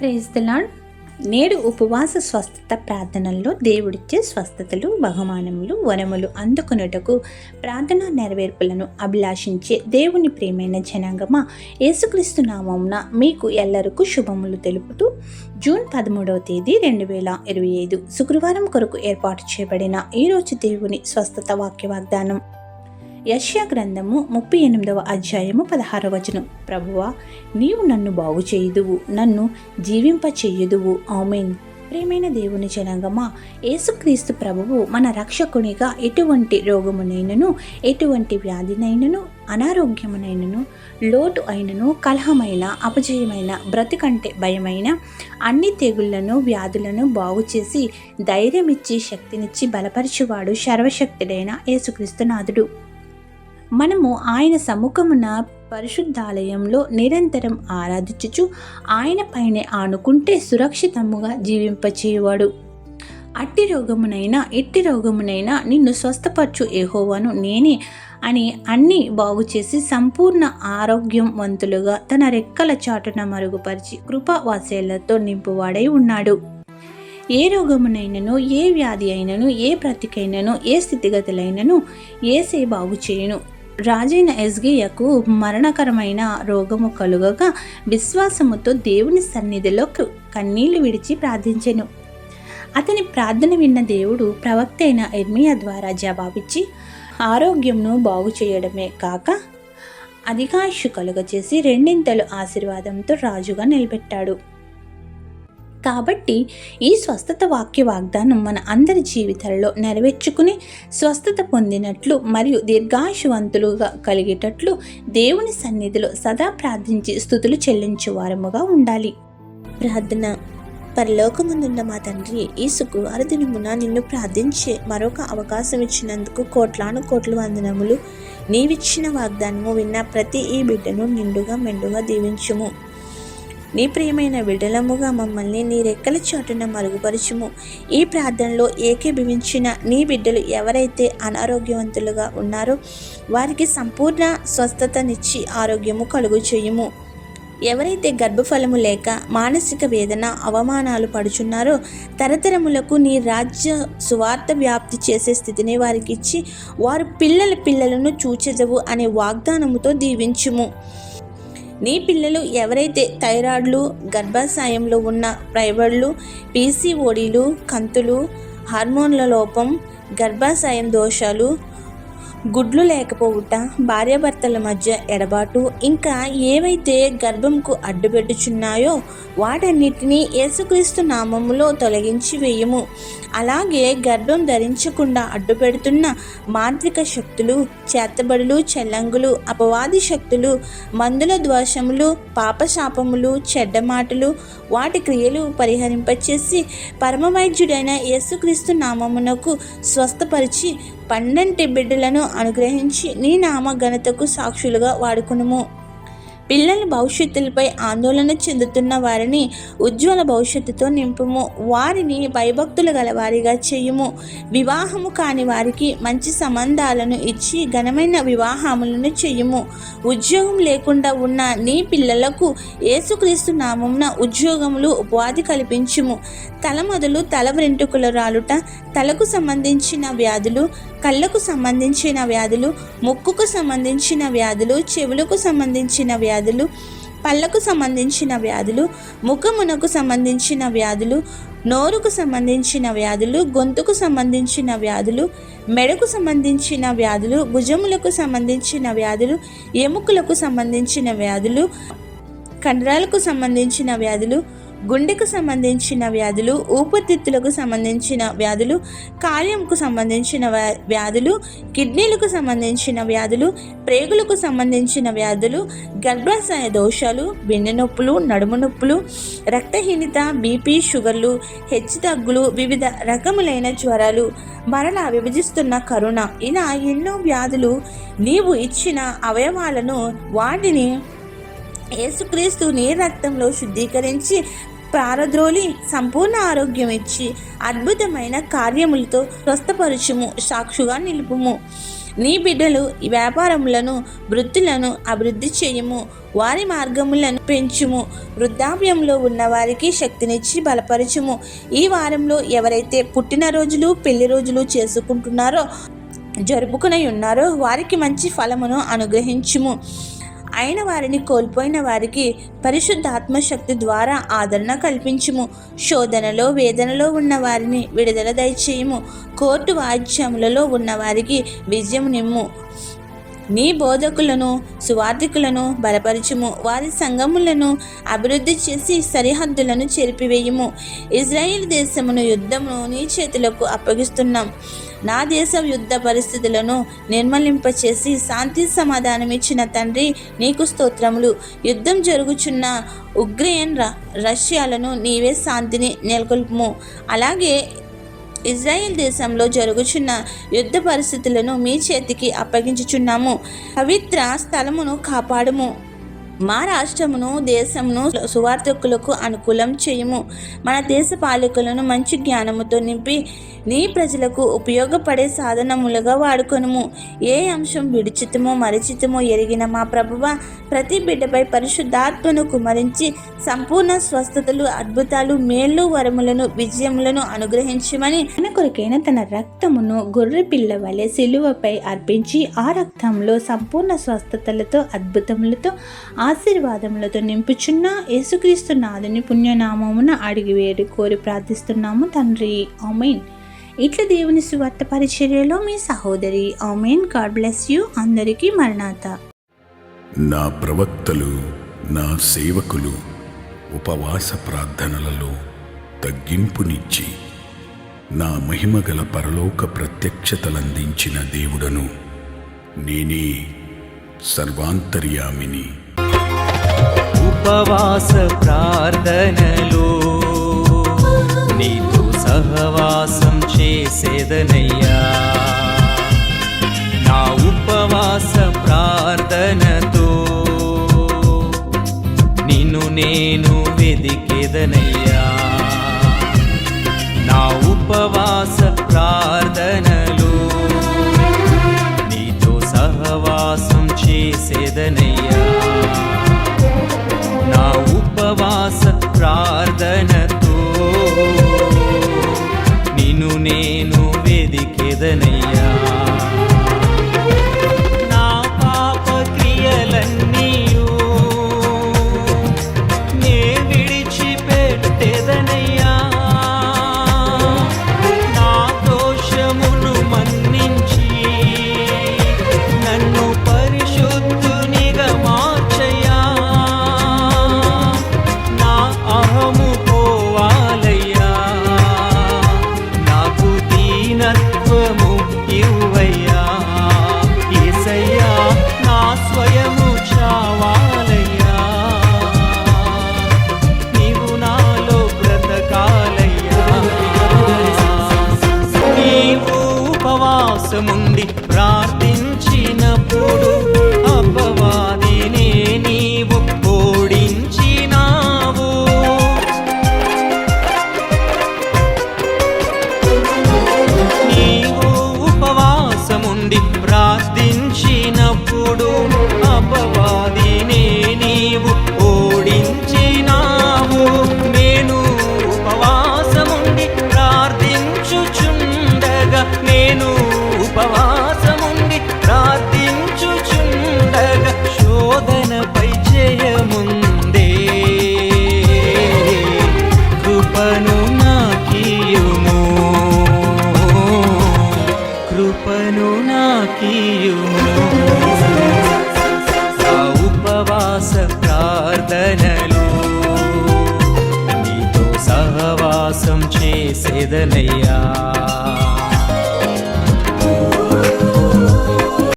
Praise the నేడు ఉపవాస స్వస్థత ప్రార్థనల్లో దేవుడిచ్చే స్వస్థతలు బహుమానములు వరములు అందుకొనుటకు ప్రార్థనా నెరవేర్పులను అభిలాషించే దేవుని ప్రేమైన జనాంగమా యేసుక్రీస్తు నామమున మీకు ఎల్లరకు శుభములు తెలుపుతూ జూన్ పదమూడవ తేదీ రెండు వేల ఇరవై ఐదు శుక్రవారం కొరకు ఏర్పాటు చేయబడిన ఈరోజు దేవుని స్వస్థత వాక్య వాగ్దానం. యష్యా గ్రంథము ముప్పై ఎనిమిదవ అధ్యాయము పదహారవ వచనం. ప్రభువా నీవు నన్ను బాగు చేయుదువు నన్ను జీవింప చేయుదువు. ఆమెన్. ప్రేమైన దేవుని జనాంగమా యేసుక్రీస్తు ప్రభువు మన రక్షకునిగా ఎటువంటి రోగమునైనను ఎటువంటి వ్యాధినైనను అనారోగ్యమునైనను లోటు అయినను కలహమైన అపజయమైన బ్రతికంటే భయమైన అన్ని తెగుళ్ళను వ్యాధులను బాగు చేసి ధైర్యమిచ్చి శక్తినిచ్చి బలపరిచేవాడు సర్వశక్తుడైన యేసుక్రీస్తు నాథుడు. మనము ఆయన సముఖమున పరిశుద్ధాలయంలో నిరంతరం ఆరాధించుచు ఆయన పైనే ఆనుకుంటే సురక్షితముగా జీవింపచేయవాడు. అట్టి రోగమునైనా ఎట్టి రోగమునైనా నిన్ను స్వస్థపరచు ఏహోవాను నేనే అని అన్ని బాగు చేసి సంపూర్ణ ఆరోగ్యవంతులుగా తన రెక్కల చాటున మరుగుపరిచి కృపావాసేలతో నింపువాడై ఉన్నాడు. ఏ రోగమునైనను ఏ వ్యాధి అయినను ఏ ప్రతికైనను ఏ స్థితిగతులైనను ఏసే బాగు చేయను రాజైన ఎస్గియకు మరణకరమైన రోగము కలుగగా విశ్వాసముతో దేవుని సన్నిధిలో క- కన్నీళ్ళు విడిచి ప్రార్థించెను. అతని ప్రార్థన విన్న దేవుడు ప్రవక్త అయిన ఎర్మియా ద్వారా జవాబిచ్చి ఆరోగ్యంను బాగు చేయడమే కాక అధికాయుషు కలుగచేసి రెండింతలు ఆశీర్వాదంతో రాజుగా నిలబెట్టాడు. కాబట్టి ఈ స్వస్థత వాక్య వాగ్దానం మన అందరి జీవితాలలో నెరవేర్చుకుని స్వస్థత పొందినట్లు మరియు దీర్ఘాయుషవంతులుగా కలిగేటట్లు దేవుని సన్నిధిలో సదా ప్రార్థించి స్థుతులు చెల్లించేవారముగా ఉండాలి. ప్రార్థన. పరలోకమందున్న మా తండ్రి ఈ శుక్రవార దినమున నిన్ను ప్రార్థించే మరొక అవకాశం ఇచ్చినందుకు కోట్లాను కోట్లు వందనములు. నీవిచ్చిన వాగ్దానము విన్న ప్రతి ఈ బిడ్డను నిండుగా మెండుగా దీవించుము. నీ ప్రియమైన విడలముగా మమ్మల్ని నీ రెక్కల చాటున మరుగుపరచుము. ఈ ప్రార్థనలో ఏకీభవించిన నీ బిడ్డలు ఎవరైతే అనారోగ్యవంతులుగా ఉన్నారో వారికి సంపూర్ణ స్వస్థతనిచ్చి ఆరోగ్యము కలుగు చేయుము. ఎవరైతే గర్భఫలము లేక మానసిక వేదన అవమానాలు పడుచున్నారో తరతరములకు నీ రాజ్య సువార్త వ్యాప్తి చేసే స్థితిని వారికి ఇచ్చి వారు పిల్లల పిల్లలను చూచెదవు అనే వాగ్దానముతో దీవించుము. నీ పిల్లలు ఎవరైతే థైరాయిడ్లు గర్భాశయంలో ఉన్న ప్రైబడ్లు పీసీఓడీలు కంతులు హార్మోన్ల లోపం గర్భాశయం దోషాలు గుడ్లు లేకపోవుట భార్యాభర్తల మధ్య ఎడబాటు ఇంకా ఏవైతే గర్భంకు అడ్డుపెట్టుచున్నాయో వాటన్నిటినీ యేసుక్రీస్తు నామములో తొలగించి వేయము. అలాగే గర్భం ధరించకుండా అడ్డుపెడుతున్న మాంత్రిక శక్తులు చేతబడులు చెల్లంగులు అపవాది శక్తులు మందుల ద్వేషములు పాపశాపములు చెడ్డ మాటలు వాటి క్రియలు పరిహరింపచేసి పరమవైద్యుడైన యేసుక్రీస్తు నామమునకు స్వస్థపరిచి పన్నెంటి బిడ్డలను అనుగ్రహించి నీ నామ ఘనతకు సాక్షులుగా వాడుకునుము. పిల్లల భవిష్యత్తులపై ఆందోళన చెందుతున్న వారిని ఉజ్వల భవిష్యత్తుతో నింపుము. వారిని భయభక్తులు గల వారిగా చేయుము. వివాహము కాని వారికి మంచి సంబంధాలను ఇచ్చి ఘనమైన వివాహములను చేయుము. ఉద్యోగం లేకుండా ఉన్న నీ పిల్లలకు యేసుక్రీస్తు నామమున ఉద్యోగములు ఉపాధి కల్పించుము. తల మొదలు తల వెంట్రుకలు రాలుట తలకు సంబంధించిన వ్యాధులు కళ్ళకు సంబంధించిన వ్యాధులు ముక్కుకు సంబంధించిన వ్యాధులు చెవులకు సంబంధించిన వ్యాధులు వ్యాధులు పళ్ళకు సంబంధించిన వ్యాధులు ముఖమునకు సంబంధించిన వ్యాధులు నోరుకు సంబంధించిన వ్యాధులు గొంతుకు సంబంధించిన వ్యాధులు మెడకు సంబంధించిన వ్యాధులు భుజములకు సంబంధించిన వ్యాధులు ఎముకలకు సంబంధించిన వ్యాధులు కండరాలకు సంబంధించిన వ్యాధులు గుండెకు సంబంధించిన వ్యాధులు ఊపిరితిత్తులకు సంబంధించిన వ్యాధులు కాలేయంకు సంబంధించిన వ్యా- వ్యాధులు కిడ్నీలకు సంబంధించిన వ్యాధులు ప్రేగులకు సంబంధించిన వ్యాధులు గర్భాశయ దోషాలు వెన్నె నొప్పులు నడుము నొప్పులు రక్తహీనత బీపీ షుగర్లు హెచ్చుతగ్గులు వివిధ రకములైన జ్వరాలు మరలా విభజిస్తున్న కరుణ ఇలా ఎన్నో వ్యాధులు నీవు ఇచ్చిన అవయవాలను వాటిని యేసుక్రీస్తు నీ రక్తంలో శుద్ధీకరించి ప్రారద్రోలి సంపూర్ణ ఆరోగ్యం ఇచ్చి అద్భుతమైన కార్యములతో స్వస్థపరచుము సాక్షుగా నిలుపుము. నీ బిడ్డలు ఈ వ్యాపారములను వృత్తులను అభివృద్ధి చేయము. వారి మార్గములను పెంచుము. వృద్ధాప్యంలో ఉన్న వారికి శక్తినిచ్చి బలపరచుము. ఈ వారంలో ఎవరైతే పుట్టినరోజులు పెళ్ళి రోజులు చేసుకుంటున్నారో జరుపుకుని ఉన్నారో వారికి మంచి ఫలమును అనుగ్రహించుము. అయిన వారిని కోల్పోయిన వారికి పరిశుద్ధాత్మ శక్తి ద్వారా ఆదరణ కల్పించుము. శోధనలో వేదనలో ఉన్న వారిని విడుదల దయచేయము. కోర్టు వాయిద్యములలో ఉన్న వారికి విజయం నిమ్ము. నీ బోధకులను సువార్థికులను బలపరచుము. వారి సంఘములను అభివృద్ధి చేసి సరిహద్దులను చెరిపివేయము. ఇజ్రాయిల్ దేశమును యుద్ధమును నీ చేతులకు అప్పగిస్తున్నాం. నా దేశం యుద్ధ పరిస్థితులను నిర్మలింపచేసి శాంతి సమాధానం ఇచ్చిన తండ్రి నీకు స్తోత్రములు. యుద్ధం జరుగుచున్న ఉగ్రేన్ ర రష్యాలను నీవే శాంతిని నెలకొల్పుము. అలాగే ఇజ్రాయెల్ దేశంలో జరుగుచున్న యుద్ధ పరిస్థితులను మీ చేతికి అప్పగించుచున్నాము. పవిత్ర స్థలమును కాపాడుము. మా రాష్ట్రమును దేశమును సువార్థకులకు అనుకూలం చేయము. మన దేశ పాలకులను మంచి జ్ఞానముతో నింపి నీ ప్రజలకు ఉపయోగపడే సాధనములుగా వాడుకొనుము. ఏ అంశం విడిచితమో మరిచితమో ఎరిగిన మా ప్రభువ ప్రతి బిడ్డపై పరిశుద్ధాత్మను కుమరించి సంపూర్ణ స్వస్థతలు అద్భుతాలు మేళ్ళు వరములను విజయములను అనుగ్రహించమని తన కొరకైన తన రక్తమును గొర్రె పిల్ల వలె సిలువపై అర్పించి ఆ రక్తంలో సంపూర్ణ స్వస్థతలతో అద్భుతములతో ఆశీర్వాదములతో నింపుచున్న యేసుక్రీస్తు నాదుని పుణ్యనామమున అడిగి వేడి కోరి ప్రార్థిస్తున్నాము తండ్రి. ఆమెన్. ఇట్ల దేవుని సువార్త పరిచర్యలో మీ సహోదరి ఆమెన్. God bless you. అందరికీ మరణాత. నా ప్రవక్తలు నా సేవకులు ఉపవాస ప్రార్థనలలో తగ్గింపునిచ్చి నా మహిమగల పరలోక ప్రత్యక్షతలందించిన దేవుడను నేనే సర్వాంతర్యామిని. ఉపవాస ప్రార్థనలో నీతో సహవా ఉపవాసముండి రా కృపను నాకీయుము. నా ఉపవాస ప్రార్థనలు. నీతో సహవాసం చేసేదనయ్యా.